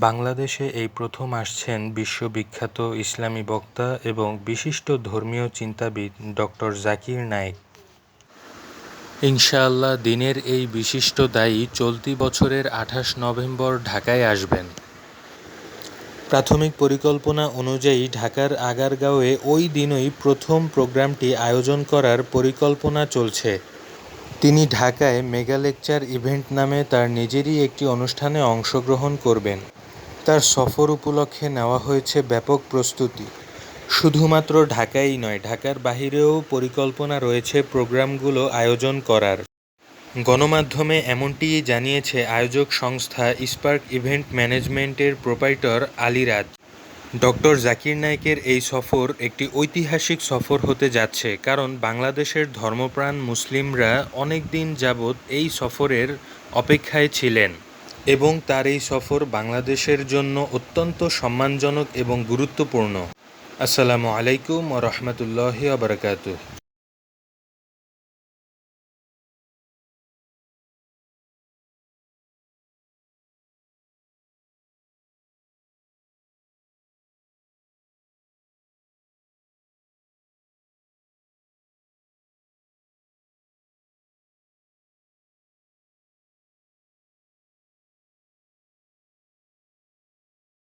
বাংলাদেশে এই প্রথম আসছেন বিশ্ববিখ্যাত ইসলামী বক্তা এবং বিশিষ্ট ধর্মীয় চিন্তাবিদ ডক্টর জাকির নায়েক। ইনশাআল্লাহ দিনের এই বিশিষ্ট দায়ী চলতি বছরের আঠাশ নভেম্বর ঢাকায় আসবেন। প্রাথমিক পরিকল্পনা অনুযায়ী ঢাকার আগারগাঁওয়ে ওই দিনই প্রথম প্রোগ্রামটি আয়োজন করার পরিকল্পনা চলছে। তিনি ঢাকায় মেগা লেকচার ইভেন্ট নামে তার নিজেরই একটি অনুষ্ঠানে অংশগ্রহণ করবেন। তার সফর উপলক্ষে নেওয়া হয়েছে ব্যাপক প্রস্তুতি। শুধুমাত্র ঢাকাই নয়, ঢাকার বাহিরেও পরিকল্পনা রয়েছে প্রোগ্রামগুলো আয়োজন করার। গণমাধ্যমে এমনটিই জানিয়েছে আয়োজক সংস্থা স্পার্ক ইভেন্ট ম্যানেজমেন্টের প্রোপাইটর আলিরাজ। ডক্টর জাকির নায়েকের এই সফর একটি ঐতিহাসিক সফর হতে যাচ্ছে, কারণ বাংলাদেশের ধর্মপ্রাণ মুসলিমরা অনেক দিন যাবৎ এই সফরের অপেক্ষায় ছিলেন এবং তার এই সফর বাংলাদেশের জন্য অত্যন্ত সম্মানজনক এবং গুরুত্বপূর্ণ। আসসালামু আলাইকুম ও রহমতুল্লাহ